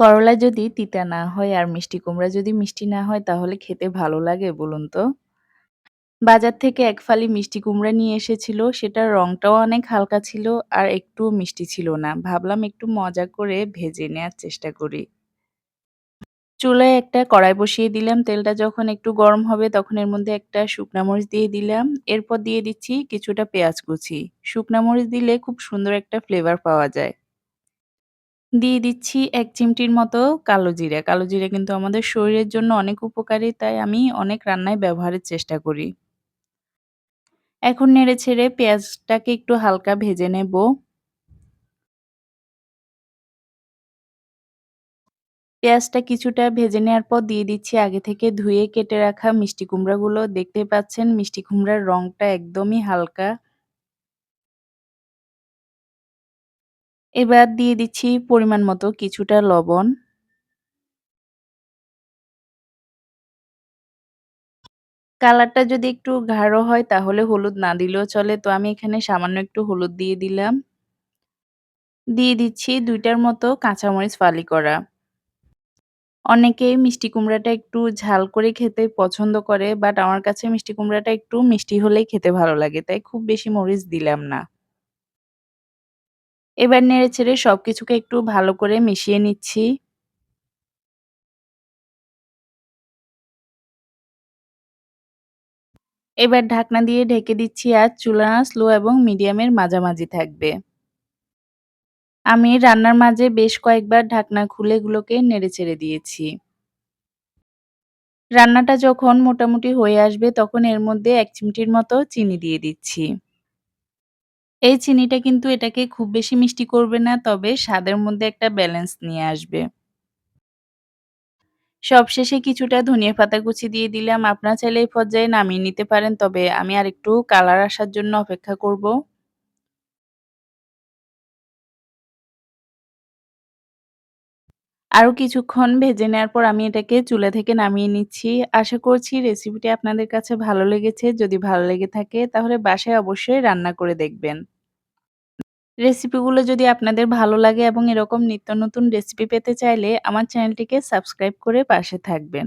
করলা যদি তিতা না হয় আর মিষ্টি কুমড়া যদি মিষ্টি না হয়, তাহলে খেতে ভালো লাগে বলুন তো? বাজার থেকে এক ফালি মিষ্টি কুমড়া নিয়ে এসেছিল। সেটার রংটাও অনেক হালকা ছিল আর একটুও মিষ্টি ছিল না। ভাবলাম একটু মজা করে ভেজে নেয়ার চেষ্টা করি। চুলায় একটা কড়াই বসিয়ে দিলাম। তেলটা যখন একটু গরম হবে তখন এর মধ্যে একটা শুকনা মরিচ দিয়ে দিলাম। এরপর দিয়ে দিচ্ছি কিছুটা পেঁয়াজ কুচি। শুকনা মরিচ দিলে খুব সুন্দর একটা ফ্লেভার পাওয়া যায়। দিয়ে দিচ্ছি ১ চিমটির মতো কালো জিরা। কালো জিরা কিন্তু আমাদের শরীরের জন্য অনেক উপকারী, তাই আমি অনেক রান্নায় ব্যবহারের চেষ্টা করি। এখন নেড়েছেড়ে পেঁয়াজটাকে একটু হালকা ভেজে নেব। পেঁয়াজটা কিছুটা ভেজে নেওয়ার পর দিয়ে দিচ্ছি আগে থেকে ধুয়ে কেটে রাখা মিষ্টি কুমড়াগুলো। দেখতেই পাচ্ছেন মিষ্টি কুমড়ার রংটা একদমই হালকা। এবার দিয়ে দিচ্ছি পরিমাণ মতো কিছুটা লবণ। কালারটা যদি একটু গাঢ় হয় তাহলে হলুদ না দিলেও চলে। তো আমি এখানে সামান্য একটু হলুদ দিয়ে দিলাম। দিয়ে দিচ্ছি দুইটার মতো কাঁচামরিচ ফালি করা। অনেকেই মিষ্টি কুমড়াটা একটু ঝাল করে খেতে পছন্দ করে। বাট আমার কাছে মিষ্টি কুমড়াটা একটু মিষ্টি হলেই খেতে ভালো লাগে। তাই খুব বেশি মরিচ দিলাম না। এবার নেড়ে নেড়েচেড়ে সবকিছুকে একটু ভালো করে মিশিয়ে নিচ্ছি। এবার ঢাকনা দিয়ে ঢেকে দিচ্ছি আর চুলা, স্লো এবং মিডিয়ামের মাঝামাঝি থাকবে। আমি রান্নার মাঝে বেশ কয়েকবার ঢাকনা খুলে এগুলোকে নেড়েচেড়ে দিয়েছি। রান্নাটা যখন মোটামুটি হয়ে আসবে তখন এর মধ্যে এক চিমটির মতো চিনি দিয়ে দিচ্ছি। এই চিনিটা কিন্তু এটাকে খুব বেশি মিষ্টি করবে না, তবে স্বাদের মধ্যে একটা ব্যালেন্স নিয়ে আসবে। সবশেষে কিছুটা ধনিয়া পাতা কুচি দিয়ে দিলাম। আপনারা চাইলে এই পর্যায়ে নামিয়ে নিতে পারেন, তবে আমি আরেকটু কালার আসার জন্য অপেক্ষা করব। আরও কিছুক্ষণ ভেজে নেওয়ার পর আমি এটাকে চুলা থেকে নামিয়ে নিচ্ছি। আশা করছি রেসিপিটি আপনাদের কাছে ভালো লেগেছে। যদি ভালো লেগে থাকে তাহলে বাসায় অবশ্যই রান্না করে দেখবেন। রেসিপিগুলো যদি আপনাদের ভালো লাগে এবং এরকম নিত্য নতুন রেসিপি পেতে চাইলে আমার চ্যানেলটিকে সাবস্ক্রাইব করে পাশে থাকবেন।